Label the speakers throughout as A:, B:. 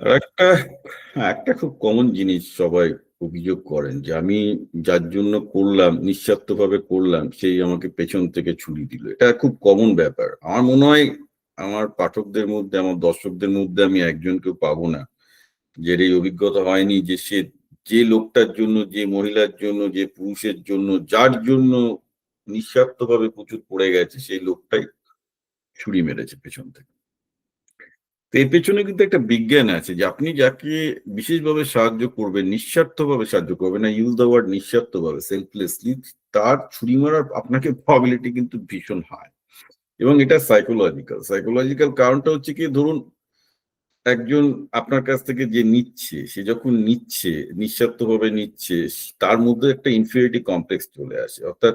A: একটা একটা খুব কমন জিনিস সবাই অভিযোগ করেন যে আমি যার জন্য করলাম, নিঃস্বার্থভাবে করলাম, সেই আমাকে পেছন থেকে ছুরি দিল। এটা খুব কমন ব্যাপার। আমার মনে হয় আমার পাঠকদের মধ্যে, আমার দর্শকদের মধ্যে আমি একজনকেও পাবো না যে এই অভিজ্ঞতা হয়নি, যে সে যে লোকটার জন্য, যে মহিলার জন্য, যে পুরুষের জন্য, যার জন্য নিঃস্বার্থভাবে প্রচুর পড়ে গেছে, সেই লোকটাই ছুরি মেরেছে পেছন থেকে। তো এর পেছনে কিন্তু একটা বিজ্ঞান আছে যে আপনি যাকে বিশেষভাবে সাহায্য করবেন, নিঃস্বার্থভাবে সাহায্য করবেন না ইউজ দ্য ওয়ার্ড নিঃস্বার্থভাবে সেলফলেসলি তার ছুরি মারার আপনাকে প্রবাবিলিটি কিন্তু ভীষণ হাই এবং এটা সাইকোলজিক্যাল সাইকোলজিক্যাল কারণটা হচ্ছে কি, ধরুন একজন আপনার কাছ থেকে যে নিচ্ছে, সে যখন নিচ্ছে, নিঃস্বার্থভাবে নিচ্ছে, তার মধ্যে একটা ইনফিরিটি কমপ্লেক্স চলে আসে। অর্থাৎ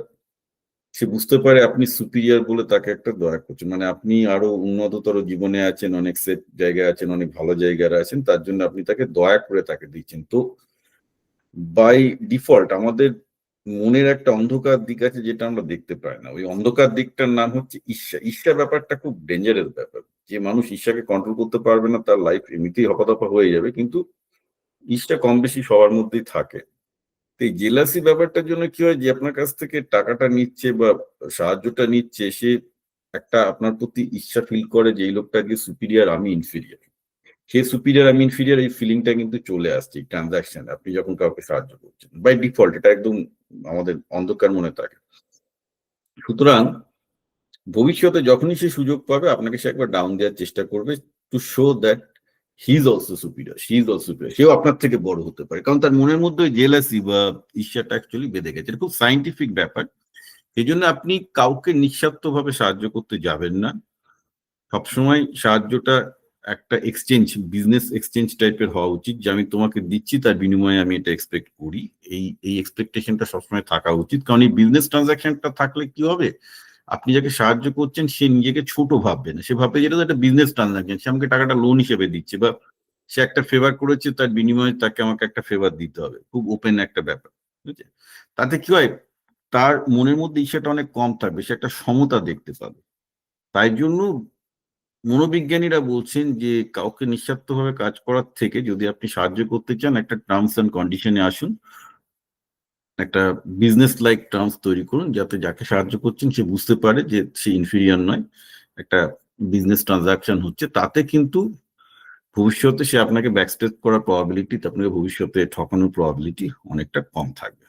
A: সে বুঝতে পারে আপনি সুপিরিয়ার বলে তাকে একটা দয়া করছেন। মানে আপনি আরও উন্নততর জীবনে আছেন, অনেক সেফ জায়গায় আছেন, অনেক ভালো জায়গায় আছেন, তার জন্য আপনি তাকে দয়া করে তাকে দিচ্ছেন। তো বাই ডিফল্ট আমাদের মনের একটা অন্ধকার দিক আছে যেটা আমরা দেখতে পাই না। ওই অন্ধকার দিকটার নাম হচ্ছে ঈর্ষা। ঈর্ষা ব্যাপারটা খুব ডেঞ্জারাস ব্যাপার। যে মানুষ ঈর্ষাকে কন্ট্রোল করতে পারবে না, তার লাইফ এমনিতেই হপাতপা হয়ে যাবে। কিন্তু ঈর্ষা কম বেশি সবার মধ্যেই থাকে। এই জেলাসি ব্যাপারটার জন্য কি হয় যে আপনার কাছ থেকে টাকাটা নিচ্ছে বা সাহায্যটা নিচ্ছে, সে একটা আপনার প্রতি ইচ্ছা ফিল করে যে এই লোকটা আজকে সুপিরিয়ার আমি ইনফিরিয়ার সে সুপিরিয়ার আমি ইনফিরিয়ার এই ফিলিংটা কিন্তু চলে আসছে এই ট্রানজাকশন আপনি যখন কাউকে সাহায্য করছেন বাই ডিফল্ট এটা একদম আমাদের অন্ধকার মনে থাকে। সুতরাং ভবিষ্যতে যখনই সে সুযোগ পাবে, আপনাকে সে একবার ডাউন দেওয়ার চেষ্টা করবে to show that he is also superior she also superior সেও আপনার থেকে বড় হতে পারে। কারণ তার মনের মধ্যে জেলাসি বা ঈর্ষাটা অ্যাকচুয়ালি বেঁধে গেছে। এটা খুব সাইন্টিফিক ব্যাপার। এই জন্য আপনি কাউকে নিঃস্বার্থভাবে সাহায্য করতে যাবেন না। সবসময় সাহায্যটা একটা এক্সচেঞ্জ বিজনেস এক্সচেঞ্জ টাইপের হওয়া উচিত। যে আমি তোমাকে দিচ্ছি, তার বিনিময়ে আমি এটা এক্সপেক্ট করি। এই এই এক্সপেকটেশনটা সবসময় থাকা উচিত। কারণ এই বিজনেস ট্রানজাকশনটা থাকলে কি হবে? আপনি যাকে সাহায্য করছেন, সে নিজেকে ছোট ভাববে না। সে ভাববে যেটা তো একটা বিজনেস ট্রানজাকশন সে আমাকে টাকাটা লোন হিসেবে দিচ্ছে বা সে একটা ফেভার করেছে, তার বিনিময়ে তাকে আমাকে একটা ফেভার দিতে হবে। খুব ওপেন একটা ব্যাপার বুঝছে তাতে কি হয়, তার মনের মধ্যে ইচ্ছাটা অনেক কম থাকবে, সে একটা সমতা দেখতে পাবে। তাই জন্য মনোবিজ্ঞানীরা বলছেন যে, কাউকে নিঃস্বার্থভাবে কাজ করার থেকে যদি আপনি সাহায্য করতে চান, একটা টার্মস অ্যান্ড কন্ডিশনে আসুন। একটা বিজনেস লাইক টার্মস তৈরি করুন যাতে যাকে সাহায্য করছেন সে বুঝতে পারে যে সে ইনফিরিয়ার নয়। একটা বিজনেস ট্রানজাকশন হচ্ছে, তাতে কিন্তু ভবিষ্যতে সে আপনাকে ব্যাকস্টেপ করার প্রবাবিলিটি আপনাকে ভবিষ্যতে ঠকানোর প্রবাবিলিটি অনেকটা কম থাকবে।